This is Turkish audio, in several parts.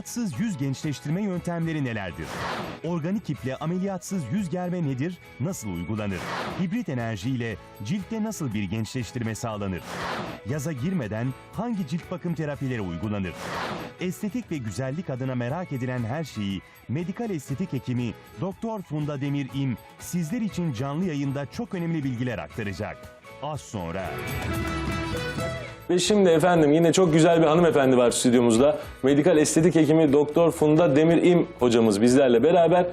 Ameliyatsız yüz gençleştirme yöntemleri nelerdir? Organik iple ameliyatsız yüz germe nedir? Nasıl uygulanır? Hibrit enerjiyle ciltte nasıl bir gençleştirme sağlanır? Yaza girmeden hangi cilt bakım terapileri uygulanır? Estetik ve güzellik adına merak edilen her şeyi medikal estetik hekimi Doktor Funda Demir İm sizler için canlı yayında çok önemli bilgiler aktaracak. Az sonra. Ve şimdi efendim yine çok güzel bir hanımefendi var stüdyomuzda. Medikal estetik hekimi Doktor Funda Demir İm hocamız bizlerle beraber.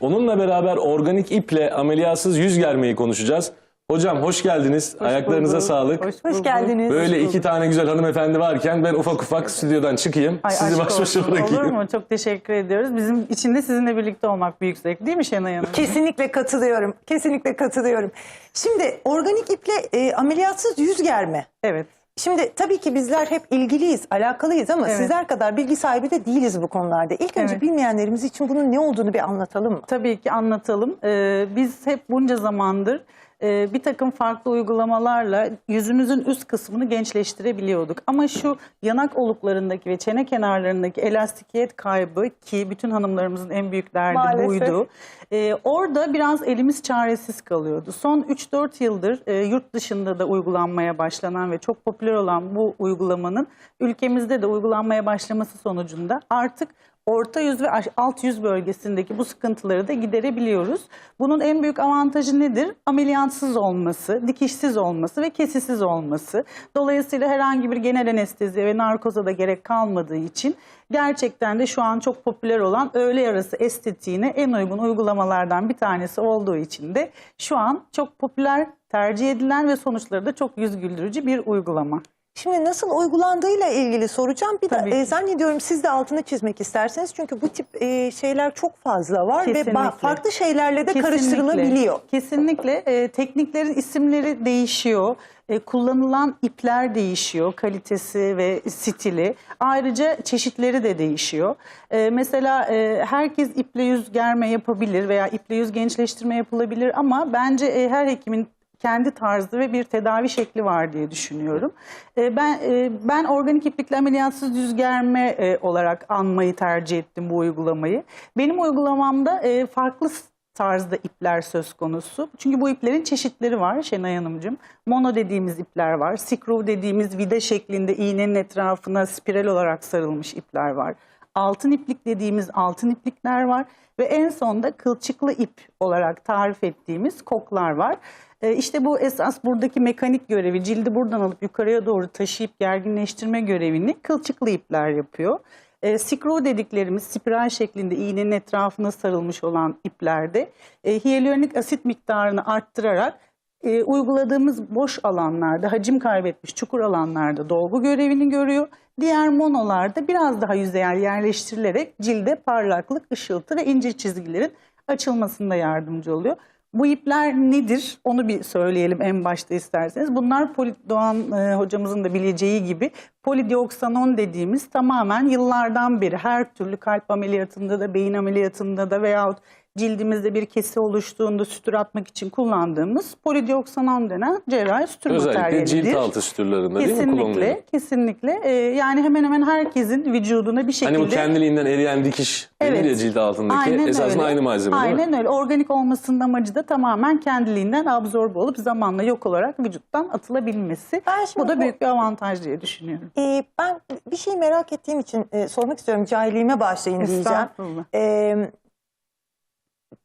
Onunla beraber organik iple ameliyatsız yüz germeyi konuşacağız. Hocam hoş geldiniz. Ayaklarınıza bulduk. sağlık. Hoş, Hoş geldiniz. Böyle bulduk. iki tane güzel hanımefendi varken ben ufak ufak stüdyodan çıkayım. Ay, Sizi baş başa bırakayım. Olur mu? Çok teşekkür ediyoruz. Bizim için de sizinle birlikte olmak büyük zevk değil mi Şenay Hanım? Kesinlikle katılıyorum. Kesinlikle katılıyorum. Şimdi organik iple e, ameliyatsız yüz germe. Evet. Şimdi tabii ki bizler hep ilgiliyiz, alakalıyız ama Evet. sizler kadar bilgi sahibi de değiliz bu konularda. İlk önce Evet. bilmeyenlerimiz için bunun ne olduğunu bir anlatalım mı? Tabii ki anlatalım. Ee, biz hep bunca zamandır e, bir takım farklı uygulamalarla yüzümüzün üst kısmını gençleştirebiliyorduk. Ama şu yanak oluklarındaki ve çene kenarlarındaki elastikiyet kaybı ki bütün hanımlarımızın en büyük derdi Maalesef. buydu. Ee, orada biraz elimiz çaresiz kalıyordu. Son 3-4 yıldır e, yurt dışında da uygulanmaya başlanan ve çok popüler olan bu uygulamanın ülkemizde de uygulanmaya başlaması sonucunda artık orta yüz ve alt yüz bölgesindeki bu sıkıntıları da giderebiliyoruz. Bunun en büyük avantajı nedir? Ameliyatsız olması, dikişsiz olması ve kesisiz olması. Dolayısıyla herhangi bir genel anestezi ve narkoza da gerek kalmadığı için gerçekten de şu an çok popüler olan öğle yarısı estetiğine en uygun uygulamalardan bir tanesi olduğu için de şu an çok popüler, tercih edilen ve sonuçları da çok yüz güldürücü bir uygulama. Şimdi nasıl uygulandığıyla ilgili soracağım. Bir Tabii de e, zannediyorum siz de altını çizmek isterseniz. Çünkü bu tip e, şeyler çok fazla var ve Kesinlikle. ba- farklı şeylerle de Kesinlikle. karıştırılabiliyor. Kesinlikle e, tekniklerin isimleri değişiyor. E, kullanılan ipler değişiyor, kalitesi ve stili. Ayrıca çeşitleri de değişiyor. E, mesela e, herkes iple yüz germe yapabilir veya iple yüz gençleştirme yapılabilir ama bence e, her hekimin kendi tarzı ve bir tedavi şekli var diye düşünüyorum. E, ben e, ben organik iplikle ameliyatsız yüz germe e, olarak anmayı tercih ettim bu uygulamayı. Benim uygulamamda farklı tarzda ipler söz konusu. Çünkü bu iplerin çeşitleri var Şenay Hanımcığım. Mono dediğimiz ipler var. Screw dediğimiz vida şeklinde iğnenin etrafına spiral olarak sarılmış ipler var. Altın iplik dediğimiz altın iplikler var. Ve en sonda kılçıklı ip olarak tarif ettiğimiz koklar var. Ee, İşte bu esas buradaki mekanik görevi cildi buradan alıp yukarıya doğru taşıyıp gerginleştirme görevini kılçıklı ipler yapıyor. E, screw dediklerimiz spiral şeklinde iğnenin etrafına sarılmış olan iplerde e, hyaluronik asit miktarını arttırarak e, uyguladığımız boş alanlarda, hacim kaybetmiş çukur alanlarda dolgu görevini görüyor. Diğer monolarda biraz daha yüzeyel yerleştirilerek cilde parlaklık, ışıltı ve ince çizgilerin açılmasında yardımcı oluyor. Bu ipler nedir? Onu bir söyleyelim en başta isterseniz. Bunlar Doğan e, hocamızın da bileceği gibi polidioksanon dediğimiz tamamen yıllardan beri her türlü kalp ameliyatında da beyin ameliyatında da veyahut cildimizde bir kesi oluştuğunda sütür atmak için kullandığımız polidioksanon denen cerrahi sütür Özellikle materyalidir. cilt altı sütürlerinde değil mi kullanılıyor? Kesinlikle, kesinlikle. Ee, yani hemen hemen herkesin vücuduna bir şekilde... Hani bu kendiliğinden eriyen dikiş denir Evet. ya cilt altındaki Aynen esasında öyle. aynı malzeme değil mi? Aynen öyle. Organik olmasının amacı da tamamen kendiliğinden absorbe olup zamanla yok olarak vücuttan atılabilmesi. Ben şimdi Bu da bu- büyük bir avantaj diye düşünüyorum. E, ben bir şey merak ettiğim için e, sormak istiyorum. Cahilliğime başlayın diyeceğim. Estağfurullah. E,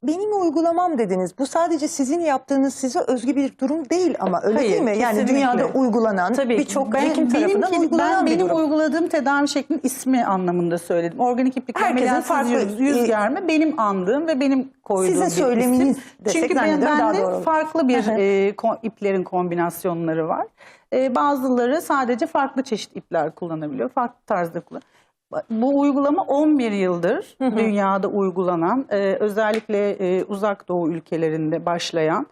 benim uygulamam dediniz. Bu sadece sizin yaptığınız size özgü bir durum değil ama öyle Hayır, değil mi? Yani dünyada uygulanan birçok Ben- hekim tarafından benimki- uygulanan ben bir benim durum. uyguladığım tedavi şeklinin ismi anlamında söyledim. Organik iplik Herkesin farklı, yüz, yüz e, germe benim andığım ve benim koyduğum Size bir söyleminiz isim. desek Çünkü ben, bende doğru olur. farklı bir Hı hı. e, ko- iplerin kombinasyonları var. E, bazıları sadece farklı çeşit ipler kullanabiliyor. Farklı tarzda kullan. Bu uygulama 11 yıldır dünyada uygulanan, e, özellikle e, uzak doğu ülkelerinde başlayan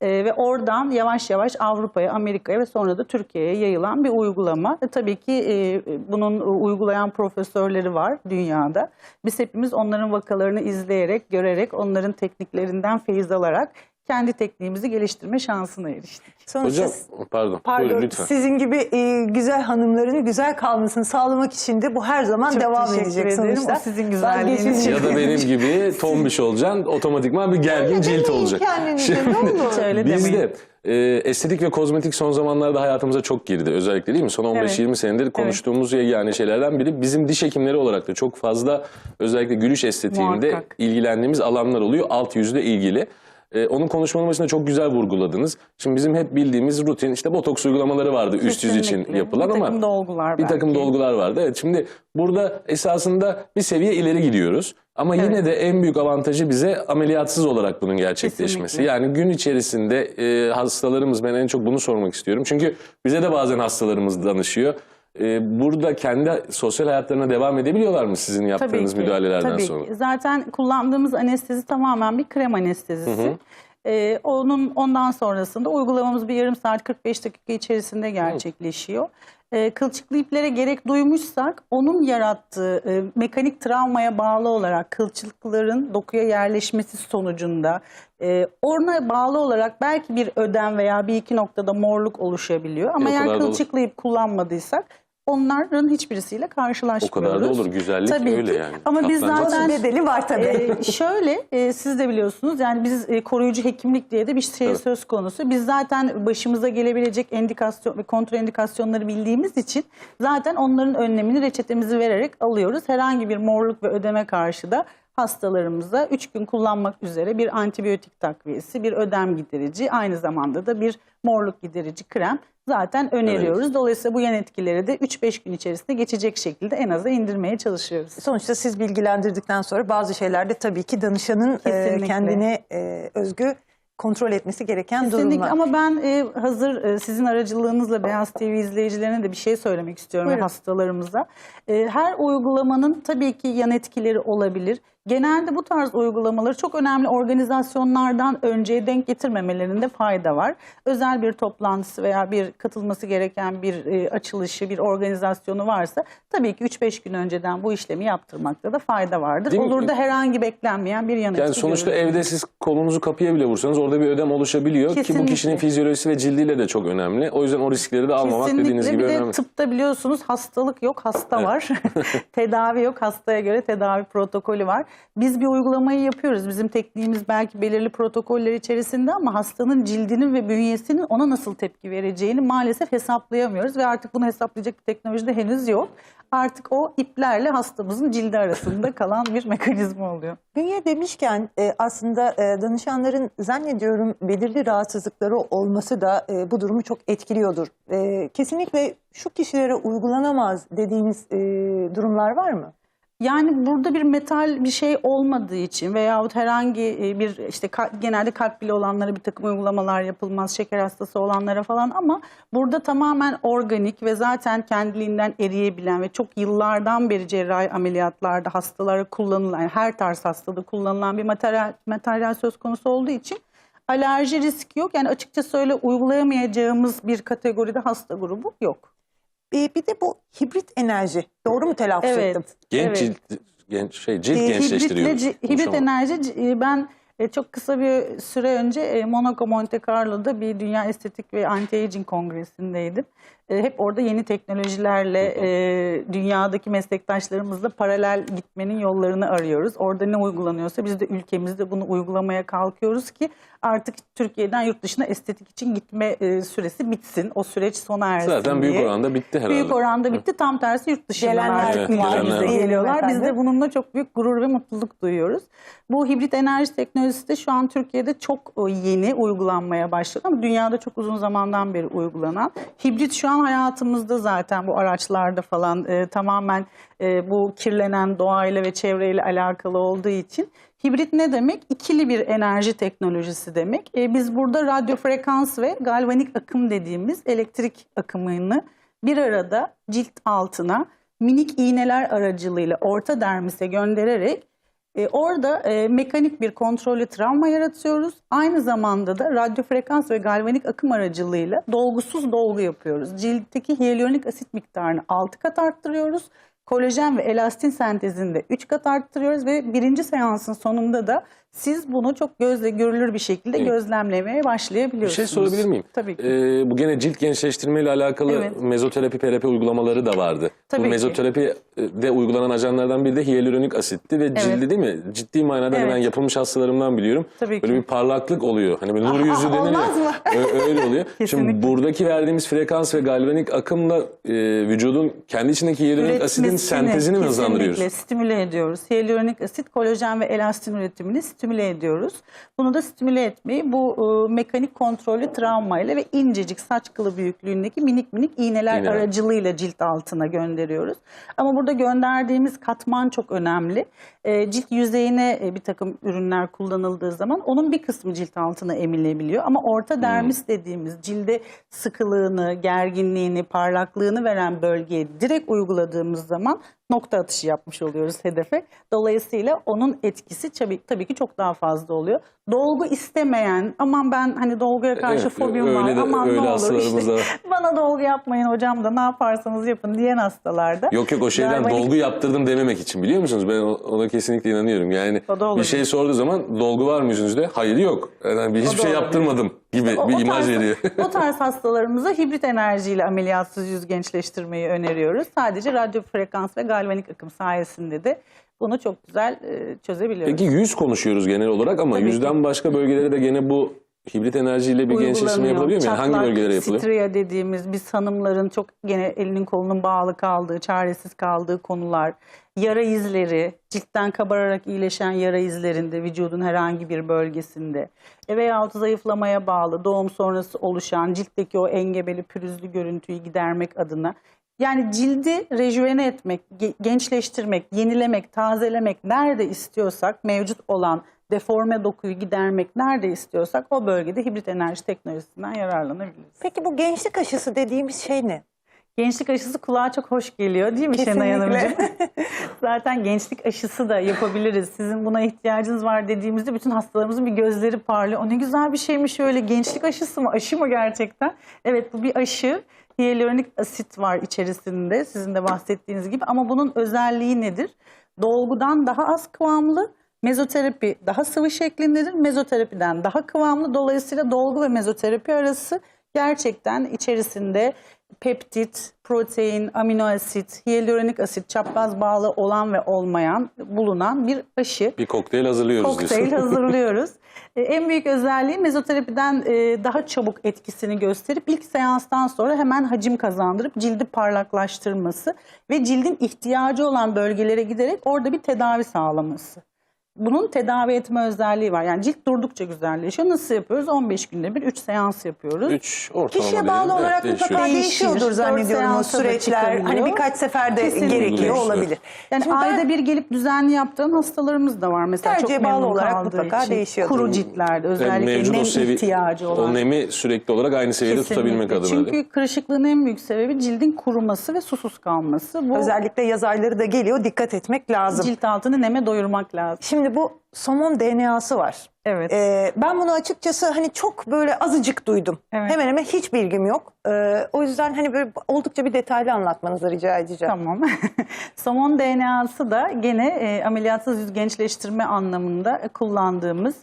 e, ve oradan yavaş yavaş Avrupa'ya, Amerika'ya ve sonra da Türkiye'ye yayılan bir uygulama. E, tabii ki e, bunun uygulayan profesörleri var dünyada. Biz hepimiz onların vakalarını izleyerek, görerek, onların tekniklerinden feyiz alarak kendi tekniğimizi geliştirme şansına eriştik. Sonuçta Hocam pardon, Pardon, buyurun lütfen. sizin gibi e, güzel hanımların güzel kalmasını sağlamak için de bu her zaman Çok devam teşekkür edecek ederim. sonuçta. O sizin güzelliğiniz. Ya da benim gibi tombiş olacaksın, otomatikman bir gergin cilt olacak. kendinize, ne olur. Hiç öyle demeyin. Bizde e, estetik ve kozmetik son zamanlarda hayatımıza çok girdi. Özellikle değil mi? Son 15-20 senedir konuştuğumuz yegane şeylerden biri. Bizim diş hekimleri olarak da çok fazla özellikle gülüş estetiğinde Muhakkak. ilgilendiğimiz alanlar oluyor. Alt yüzle ilgili. E, onun konuşmanın başında çok güzel vurguladınız. Şimdi bizim hep bildiğimiz rutin işte botoks uygulamaları vardı üst yüz için yapılan bir ama takım dolgular bir takım belki. dolgular vardı. Evet şimdi burada esasında bir seviye ileri gidiyoruz. Ama yine de en büyük avantajı bize ameliyatsız olarak bunun gerçekleşmesi. Kesinlikle. Yani gün içerisinde e, hastalarımız ben en çok bunu sormak istiyorum. Çünkü bize de bazen hastalarımız danışıyor. E, burada kendi sosyal hayatlarına devam edebiliyorlar mı sizin yaptığınız Tabii ki, müdahalelerden tabii sonra? Ki. Zaten kullandığımız anestezi tamamen bir krem anestezisi. Ee, onun ondan sonrasında uygulamamız bir yarım saat 45 dakika içerisinde gerçekleşiyor. Ee, kılçıklı iplere gerek duymuşsak onun yarattığı e, mekanik travmaya bağlı olarak kılçıkların dokuya yerleşmesi sonucunda e, ona bağlı olarak belki bir ödem veya bir iki noktada morluk oluşabiliyor. Ama E, eğer kılçıklı ip kullanmadıysak onların hiçbirisiyle O karşılaşmıyoruz. kadar da olur. Güzellik Tabii öyle ki. yani. Ama biz zaten- bedeli var tabii. Ee, şöyle e, siz de biliyorsunuz yani biz e, koruyucu hekimlik diye de bir şey Evet. söz konusu. Biz zaten başımıza gelebilecek endikasyon ve kontraindikasyonları bildiğimiz için zaten onların önlemini reçetemizi vererek alıyoruz. Herhangi bir morluk ve ödeme karşı da hastalarımıza 3 gün kullanmak üzere bir antibiyotik takviyesi, bir ödem giderici, aynı zamanda da bir morluk giderici krem zaten öneriyoruz. Dolayısıyla bu yan etkileri de 3-5 gün içerisinde geçecek şekilde en aza indirmeye çalışıyoruz. Sonuçta siz bilgilendirdikten sonra bazı şeylerde tabii ki danışanın e, Kesinlikle. kendine e, özgü kontrol etmesi gereken Kesinlikle durumlar. ama ben e, hazır e, sizin aracılığınızla Beyaz TV izleyicilerine de bir şey söylemek istiyorum Buyurun. hastalarımıza. E, her uygulamanın tabii ki yan etkileri olabilir. Genelde bu tarz uygulamaları çok önemli organizasyonlardan önceye denk getirmemelerinde fayda var. Özel bir toplantısı veya bir katılması gereken bir e, açılışı, bir organizasyonu varsa tabii ki 3-5 gün önceden bu işlemi yaptırmakta da fayda vardır. Değil mi? Olur da herhangi beklenmeyen bir yan etki Yani sonuçta görülür. evde siz kolunuzu kapıya bile vursanız orada bir ödem oluşabiliyor ki bu Kesinlikle. kişinin fizyolojisi ve cildiyle de çok önemli. O yüzden o riskleri de almamak Kesinlikle dediğiniz gibi bir de önemli. tıpta biliyorsunuz hastalık yok hasta var. tedavi yok hastaya göre tedavi protokolü var. Biz bir uygulamayı yapıyoruz. Bizim tekniğimiz belki belirli protokoller içerisinde ama hastanın cildinin ve bünyesinin ona nasıl tepki vereceğini maalesef hesaplayamıyoruz. Ve artık bunu hesaplayacak bir teknoloji de henüz yok. Artık o iplerle hastamızın cildi arasında kalan bir mekanizma oluyor. Bünye demişken e, aslında e, danışanların zannediyorum belirli rahatsızlıkları olması da e, bu durumu çok etkiliyordur. Kesinlikle şu kişilere uygulanamaz dediğiniz durumlar var mı? Yani burada bir metal bir şey olmadığı için veyahut herhangi e, bir işte genelde kalp bile olanlara bir takım uygulamalar yapılmaz, şeker hastası olanlara falan ama burada tamamen organik ve zaten kendiliğinden eriyebilen ve çok yıllardan beri cerrahi ameliyatlarda hastalara kullanılan, her tarz hastada kullanılan bir materyal, materyal söz konusu olduğu için alerji riski yok. Yani açıkçası öyle uygulayamayacağımız bir kategoride hasta grubu yok. E, bir de bu hibrit enerji. Doğru mu telaffuz Evet. ettim? Genç Evet. cilt, genç, şey, cilt E, gençleştiriyor. Hibritle, ci- hibrit enerji e, ben e, çok kısa bir süre önce e, Monaco Monte Carlo'da bir Dünya Estetik ve Anti-Aging Kongresi'ndeydim. E, Hep orada yeni teknolojilerle e, dünyadaki meslektaşlarımızla paralel gitmenin yollarını arıyoruz. Orada ne uygulanıyorsa biz de ülkemizde bunu uygulamaya kalkıyoruz ki artık Türkiye'den yurt dışına estetik için gitme e, süresi bitsin. O süreç sona ersin Zaten büyük diye. oranda bitti herhalde. Büyük oranda bitti. Tam tersi yurt dışından Gelenler artık ülkemize geliyorlar. Biz de bununla çok büyük gurur ve mutluluk duyuyoruz. Bu hibrit enerji teknolojisi de şu an Türkiye'de çok e, yeni uygulanmaya başladı ama dünyada çok uzun zamandan beri uygulanan. Hibrit şu an hayatımızda zaten bu araçlarda falan e, tamamen e, bu kirlenen doğayla ve çevreyle alakalı olduğu için. Hibrit ne demek? İkili bir enerji teknolojisi demek. E, biz burada radyo frekans ve galvanik akım dediğimiz elektrik akımını bir arada cilt altına minik iğneler aracılığıyla orta dermise göndererek e, orada e, mekanik bir kontrollü travma yaratıyoruz. Aynı zamanda da radyo frekans ve galvanik akım aracılığıyla dolgusuz dolgu yapıyoruz. Ciltteki hyaluronik asit miktarını 6 kat arttırıyoruz. kolajen ve elastin sentezini de 3 kat arttırıyoruz ve birinci seansın sonunda da siz bunu çok gözle görülür bir şekilde Evet. gözlemlemeye Bir başlayabiliyorsunuz. şey sorabilir miyim? Tabii ki. Ee, bu gene cilt gençleştirme ile alakalı Evet. mezoterapi, PRP uygulamaları da vardı. Tabii bu mezoterapi de uygulanan ajanlardan biri de hyaluronik asitti ve cildi değil mi? Ciddi manada hani Evet. ben yapılmış hastalarımdan biliyorum. Tabii Böyle ki. bir parlaklık oluyor. Hani böyle nur yüzü deniliyor. olmaz mı? Öyle oluyor. Şimdi Kesinlikle. buradaki verdiğimiz frekans ve galvanik akımla e, vücudun kendi içindeki hyaluronik asidin sentezini mi kesinlikle hızlandırıyoruz? stimüle ediyoruz. Hyaluronik asit, kolajen ve elastin üretimini stimüle ediyoruz. Bunu da stimüle etmeyi bu e, mekanik kontrollü travmayla ve incecik saç kılı büyüklüğündeki minik minik iğneler İğneler. aracılığıyla cilt altına gönderiyoruz. Ama burada gönderdiğimiz katman çok önemli. E, cilt yüzeyine e, bir takım ürünler kullanıldığı zaman onun bir kısmı cilt altına emilebiliyor. Ama orta dermis dediğimiz cilde sıkılığını, gerginliğini, parlaklığını veren bölgeye direkt uyguladığımız zaman nokta atışı yapmış oluyoruz hedefe. Dolayısıyla onun etkisi tabii, tabii ki çok daha fazla oluyor. Dolgu istemeyen, aman ben hani dolguya karşı Evet, fobim var, de- aman ne olur işte var. bana dolgu yapmayın hocam da ne yaparsanız yapın diyen hastalarda. Yok yok o şeyden galvanik- dolgu yaptırdım dememek için biliyor musunuz? Ben ona kesinlikle inanıyorum. Yani bir şey sorduğu zaman dolgu var mı yüzünüzde? Hayır yok. Yani bir hiçbir şey yaptırmadım gibi O- bir o imaj tarz- veriyor. o tarz hastalarımıza hibrit enerjiyle ameliyatsız yüz gençleştirmeyi öneriyoruz. Sadece radyo frekans ve galvanik akım sayesinde de bunu çok güzel e, çözebiliyoruz. Peki yüz konuşuyoruz genel olarak ama Tabii yüzden başka bölgelere de gene bu hibrit enerjiyle bir gençleştirme yapılabiliyor mu? Yani hangi bölgelere yapılıyor? Stria dediğimiz biz hanımların çok gene elinin kolunun bağlı kaldığı, çaresiz kaldığı konular, yara izleri, ciltten kabararak iyileşen yara izlerinde vücudun herhangi bir bölgesinde e, veyahut zayıflamaya bağlı doğum sonrası oluşan ciltteki o engebeli pürüzlü görüntüyü gidermek adına yani cildi rejüvene etmek, ge- gençleştirmek, yenilemek, tazelemek nerede istiyorsak mevcut olan deforme dokuyu gidermek nerede istiyorsak o bölgede hibrit enerji teknolojisinden yararlanabiliriz. Peki bu gençlik aşısı dediğimiz şey ne? Gençlik aşısı kulağa çok hoş geliyor değil mi Şenay. Hanımcığım? Zaten gençlik aşısı da yapabiliriz. Sizin buna ihtiyacınız var dediğimizde bütün hastalarımızın bir gözleri parlıyor. O ne güzel bir şeymiş öyle gençlik aşısı mı? Aşı mı gerçekten? Evet bu bir aşı. Hyaluronik asit var içerisinde sizin de bahsettiğiniz gibi ama bunun özelliği nedir? Dolgudan daha az kıvamlı, mezoterapi daha sıvı şeklindedir. Mezoterapiden daha kıvamlı. Dolayısıyla dolgu ve mezoterapi arası gerçekten içerisinde peptit, protein, amino asit, hyaluronik asit, çapraz bağlı olan ve olmayan bulunan bir aşı. Bir kokteyl hazırlıyoruz Kokteyl diyorsun. hazırlıyoruz. E, en büyük özelliği mezoterapiden e, daha çabuk etkisini gösterip ilk seanstan sonra hemen hacim kazandırıp cildi parlaklaştırması ve cildin ihtiyacı olan bölgelere giderek orada bir tedavi sağlaması. Bunun tedavi etme özelliği var. Yani cilt durdukça güzelleşiyor. Nasıl yapıyoruz? 15 günde bir 3 seans yapıyoruz. Üç ortalama Kişiye bağlı diyelim. olarak Evet, mutlaka değişiyor. Değişiyordur Dört zannediyorum o seansa da süreçler. Hani birkaç seferde Kesinlikle. gerekiyor Değişiyor. olabilir. Yani Şimdi ben- ayda bir gelip düzenli yaptığın hastalarımız da var. Mesela Tercihe çok bağlı memnun olarak kaldığı mutlaka için. değişiyordur. Kuru ciltlerde özellikle mevcut nem o sevi- ihtiyacı olan. O nemi sürekli olarak aynı seviyede Kesinlikle. tutabilmek adına. değil mi? Çünkü kırışıklığın en büyük sebebi cildin kuruması ve susuz kalması. Bu özellikle yaz ayları da geliyor dikkat etmek lazım. cilt altını neme doyurmak lazım. Şimdi bu somon DNA'sı var. Evet. Ee, ben bunu açıkçası hani çok böyle azıcık duydum. Evet. Hemen hemen hiç bilgim yok. Ee, o yüzden hani böyle oldukça bir detaylı anlatmanızı rica edeceğim. Tamam. Somon DNA'sı da gene e, ameliyatsız yüz gençleştirme anlamında kullandığımız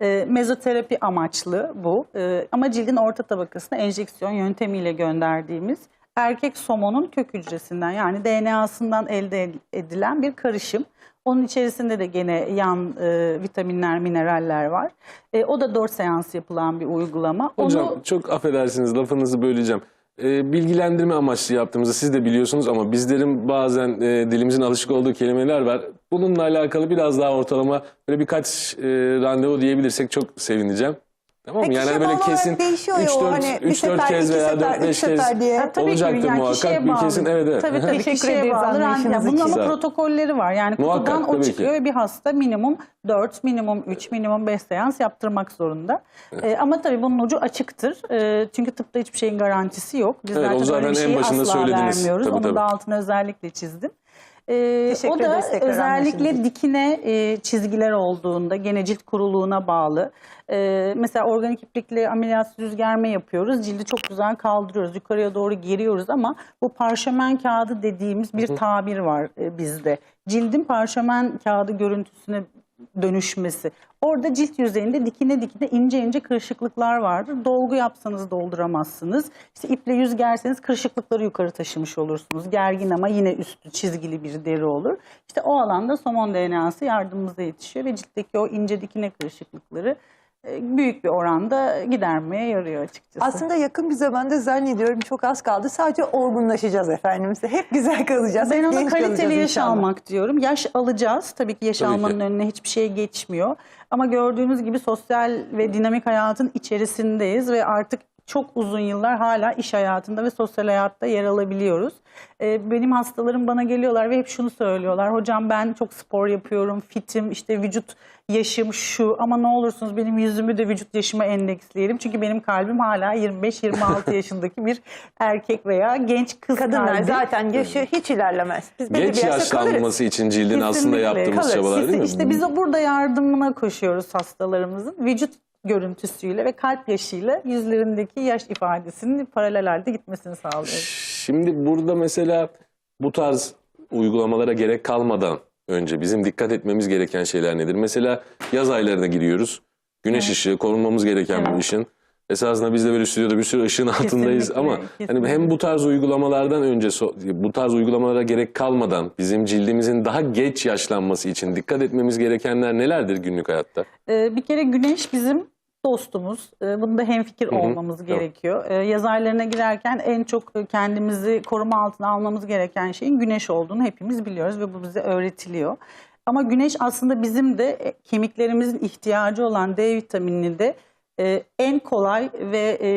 e, mezoterapi amaçlı bu. E, ama cildin orta tabakasına enjeksiyon yöntemiyle gönderdiğimiz erkek somonun kök hücresinden yani DNA'sından elde edilen bir karışım. Onun içerisinde de gene yan e, vitaminler, mineraller var. E, o da 4 seans yapılan bir uygulama. Hocam Onu çok affedersiniz lafınızı böleceğim. Ee, bilgilendirme amaçlı yaptığımızı siz de biliyorsunuz ama bizlerin bazen e, dilimizin alışık olduğu kelimeler var. Bununla alakalı biraz daha ortalama böyle birkaç e, randevu diyebilirsek çok sevineceğim. Tamam mı? Peki Yani kişiye böyle bağlı olarak kesin değişiyor ya 3 o 4 hani bir 3 4 sefer, kez veya sefer, 4 5 üç sefer kez diye. Ha, tabii olacaktır ki, yani muhakkak. kişiye Bir bağlı. kesin evet evet. Tabii tabii Teşekkür kişiye ederiz bağlı. anlayışınız randevu. Bunun için. ama protokolleri var. Yani Muhakkak, kutudan o tabii ki. çıkıyor ve bir hasta minimum 4, minimum 3, minimum 5 seans yaptırmak zorunda. Ee, ama tabii bunun ucu açıktır. Ee, çünkü tıpta hiçbir şeyin garantisi yok. Biz Evet, o zaten zaten öyle bir en şeyi başında asla söylediniz. vermiyoruz. Tabii, Onun tabii. da altını özellikle çizdim. Teşekkür o da özellikle anlaşıldı. dikine e, çizgiler olduğunda gene cilt kuruluğuna bağlı. Ee, mesela organik iplikle ameliyatsız düz germe yapıyoruz. Cildi çok güzel kaldırıyoruz. Yukarıya doğru geriyoruz ama bu parşömen kağıdı dediğimiz bir tabir var e, bizde. Cildin parşömen kağıdı görüntüsüne dönüşmesi. Orada cilt yüzeyinde dikine dikine ince ince kırışıklıklar vardır. Dolgu yapsanız dolduramazsınız. İşte iple yüz gerseniz kırışıklıkları yukarı taşımış olursunuz. Gergin ama yine üstü çizgili bir deri olur. İşte o alanda somon DNA'sı yardımımıza yetişiyor ve ciltteki o ince dikine kırışıklıkları büyük bir oranda gidermeye yarıyor açıkçası. Aslında yakın bir zamanda zannediyorum çok az kaldı. Sadece olgunlaşacağız efendim. Hep güzel kalacağız. Ben ona kaliteli yaş inşallah. almak diyorum. Yaş alacağız. Tabii ki yaş Tabii ki. almanın önüne hiçbir şey geçmiyor. Ama gördüğünüz gibi sosyal ve dinamik hayatın içerisindeyiz ve artık çok uzun yıllar hala iş hayatında ve sosyal hayatta yer alabiliyoruz. Ee, benim hastalarım bana geliyorlar ve hep şunu söylüyorlar. Hocam ben çok spor yapıyorum, fitim, işte vücut yaşım şu ama ne olursunuz benim yüzümü de vücut yaşıma endeksleyelim. Çünkü benim kalbim hala 25-26 yaşındaki bir erkek veya genç kız Kadınlar kalbi. zaten yaşı hiç ilerlemez. Biz belli Genç bir yaşta kalırız. yaşlanması için cildin aslında Kesinlikle. yaptığımız Kalır. çabalar değil mi? İşte biz burada yardımına koşuyoruz hastalarımızın. Vücut görüntüsüyle ve kalp yaşıyla yüzlerindeki yaş ifadesinin paralel halde gitmesini sağlıyoruz. Şimdi burada mesela bu tarz uygulamalara gerek kalmadan önce bizim dikkat etmemiz gereken şeyler nedir? Mesela yaz aylarına giriyoruz. Güneş ışığı korunmamız gereken bir Evet. ışın. Esasında biz de böyle stüdyoda bir sürü ışığın altındayız Kesinlikle, ama hani kesinlikle. hem bu tarz uygulamalardan önce bu tarz uygulamalara gerek kalmadan bizim cildimizin daha geç yaşlanması için dikkat etmemiz gerekenler nelerdir günlük hayatta? Ee, bir kere güneş bizim dostumuz. Ee, bunda hemfikir hı, olmamız tamam. gerekiyor. Ee, yaz aylarına girerken en çok kendimizi koruma altına almamız gereken şeyin güneş olduğunu hepimiz biliyoruz ve bu bize öğretiliyor. Ama güneş aslında bizim de e, kemiklerimizin ihtiyacı olan D vitaminini de e, en kolay ve e,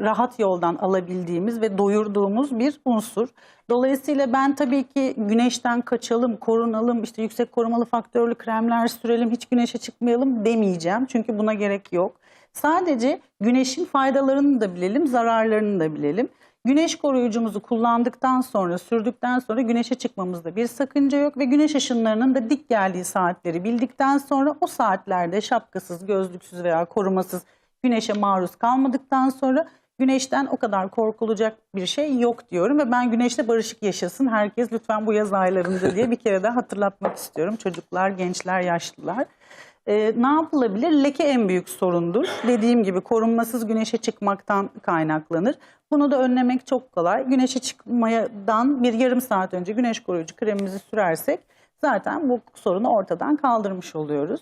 rahat yoldan alabildiğimiz ve doyurduğumuz bir unsur. Dolayısıyla ben tabii ki güneşten kaçalım, korunalım, işte yüksek korumalı faktörlü kremler sürelim, hiç güneşe çıkmayalım demeyeceğim. Çünkü buna gerek yok. Sadece güneşin faydalarını da bilelim, zararlarını da bilelim. Güneş koruyucumuzu kullandıktan sonra, sürdükten sonra güneşe çıkmamızda bir sakınca yok ve güneş ışınlarının da dik geldiği saatleri bildikten sonra o saatlerde şapkasız, gözlüksüz veya korumasız güneşe maruz kalmadıktan sonra güneşten o kadar korkulacak bir şey yok diyorum ve ben güneşle barışık yaşasın herkes lütfen bu yaz aylarında diye bir kere daha hatırlatmak istiyorum. Çocuklar, gençler, yaşlılar. Ee, ne yapılabilir? Leke en büyük sorundur. Dediğim gibi korunmasız güneşe çıkmaktan kaynaklanır. Bunu da önlemek çok kolay. Güneşe çıkmadan bir yarım saat önce güneş koruyucu kremimizi sürersek zaten bu sorunu ortadan kaldırmış oluyoruz.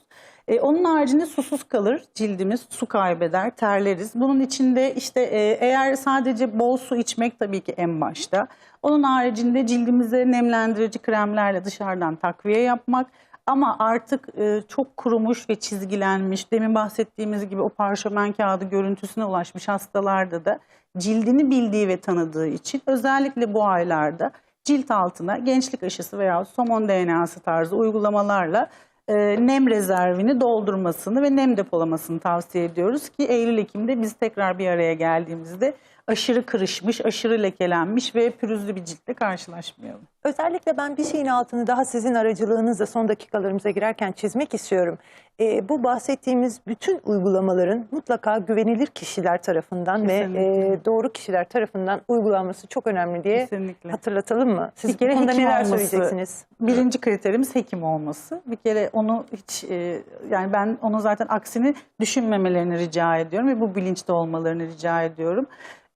Ee, onun haricinde susuz kalır cildimiz, su kaybeder, terleriz. Bunun içinde işte e, eğer sadece bol su içmek tabii ki en başta. Onun haricinde cildimize nemlendirici kremlerle dışarıdan takviye yapmak. Ama artık e, çok kurumuş ve çizgilenmiş, demin bahsettiğimiz gibi o parşömen kağıdı görüntüsüne ulaşmış hastalarda da cildini bildiği ve tanıdığı için özellikle bu aylarda cilt altına gençlik aşısı veya somon DNA'sı tarzı uygulamalarla e, nem rezervini doldurmasını ve nem depolamasını tavsiye ediyoruz ki Eylül-Ekim'de biz tekrar bir araya geldiğimizde aşırı kırışmış, aşırı lekelenmiş ve pürüzlü bir ciltle karşılaşmayalım. Özellikle ben bir şeyin altını daha sizin aracılığınızla son dakikalarımıza girerken çizmek istiyorum. Ee, bu bahsettiğimiz bütün uygulamaların mutlaka güvenilir kişiler tarafından ve Kesinlikle. e, doğru kişiler tarafından uygulanması çok önemli diye Kesinlikle. hatırlatalım mı? Siz Bir kere bu konuda neler olması. söyleyeceksiniz? Birinci kriterimiz hekim olması. Bir kere onu hiç e, yani ben onu zaten aksini düşünmemelerini rica ediyorum ve bu bilinçte olmalarını rica ediyorum.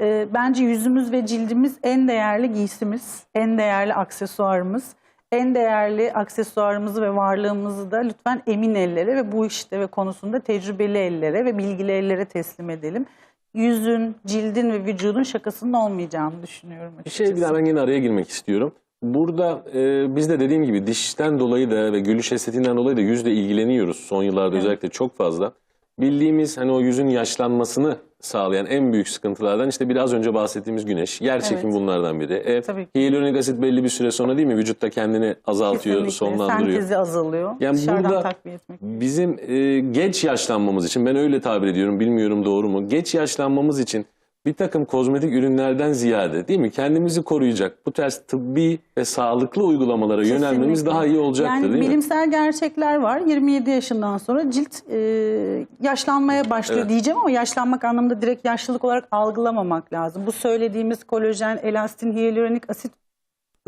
E, bence yüzümüz ve cildimiz en değerli giysimiz, en değerli aksesuarımız. En değerli aksesuarımızı ve varlığımızı da lütfen emin ellere ve bu işte ve konusunda tecrübeli ellere ve bilgili ellere teslim edelim. Yüzün, cildin ve vücudun şakasının olmayacağını düşünüyorum. Bir şey açıkçası. daha ben yine araya girmek istiyorum. Burada e, biz de dediğim gibi dişten dolayı da ve gülüş estetiğinden dolayı da yüzle ilgileniyoruz. Son yıllarda Evet. özellikle çok fazla. Bildiğimiz hani o yüzün yaşlanmasını sağlayan en büyük sıkıntılardan işte biraz önce bahsettiğimiz güneş. Yer çekimi Evet. bunlardan biri. E, Tabii ki. hyaluronik asit belli bir süre sonra değil mi vücutta kendini azaltıyor, Kesinlikle. sonlandırıyor. Sentezi azalıyor. Yani Dışarıdan burada takviye etmek. bizim e, geç yaşlanmamız için ben öyle tabir ediyorum bilmiyorum doğru mu? Geç yaşlanmamız için bir takım kozmetik ürünlerden ziyade değil mi kendimizi koruyacak bu tarz tıbbi ve sağlıklı uygulamalara yönelmemiz Kesinlikle. daha iyi olacaktır yani değil mi? bilimsel gerçekler var. 27 yaşından sonra cilt e, yaşlanmaya başlıyor Evet. diyeceğim ama yaşlanmak anlamında direkt yaşlılık olarak algılamamak lazım. Bu söylediğimiz kolajen, elastin, hyaluronik asit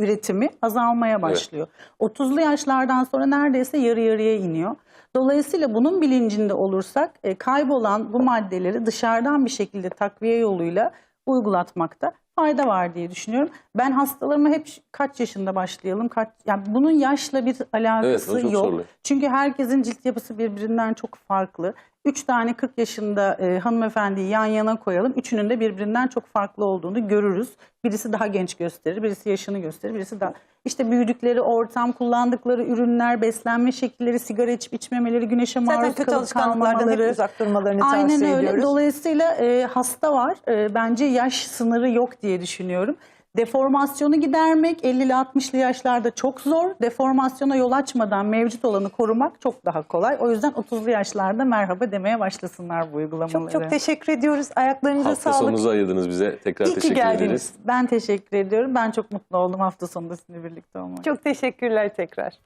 üretimi azalmaya başlıyor. 30'lu yaşlardan sonra neredeyse yarı yarıya iniyor. Dolayısıyla bunun bilincinde olursak e, kaybolan bu maddeleri dışarıdan bir şekilde takviye yoluyla uygulatmakta fayda var diye düşünüyorum. Ben hastalarıma hep kaç yaşında başlayalım, kaç yani bunun yaşla bir Evet, alakası çok yok. soruluyor. Çünkü herkesin cilt yapısı birbirinden çok farklı. Üç tane 40 yaşında e, hanımefendiyi yan yana koyalım. Üçünün de birbirinden çok farklı olduğunu görürüz. Birisi daha genç gösterir, birisi yaşını gösterir, birisi daha... işte büyüdükleri ortam, kullandıkları ürünler, beslenme şekilleri, sigara içip içmemeleri, güneşe Zaten maruz kötü kalıp alışkanlıklardan hep kalmamaları. uzak durmalarını Aynen tavsiye öyle. ediyoruz. Dolayısıyla e, hasta var. E, bence yaş sınırı yok diye düşünüyorum. Deformasyonu gidermek 50'li 60'lı yaşlarda çok zor. Deformasyona yol açmadan mevcut olanı korumak çok daha kolay. O yüzden 30'lu yaşlarda merhaba demeye başlasınlar bu uygulamaları. Çok çok teşekkür ediyoruz. Ayaklarınıza Hafta sağlık. sonunuzu ayırdınız bize. Tekrar İyi teşekkür geldiniz. ederiz. Ben teşekkür ediyorum. Ben çok mutlu oldum hafta sonu da sizinle birlikte olmak. Çok teşekkürler tekrar.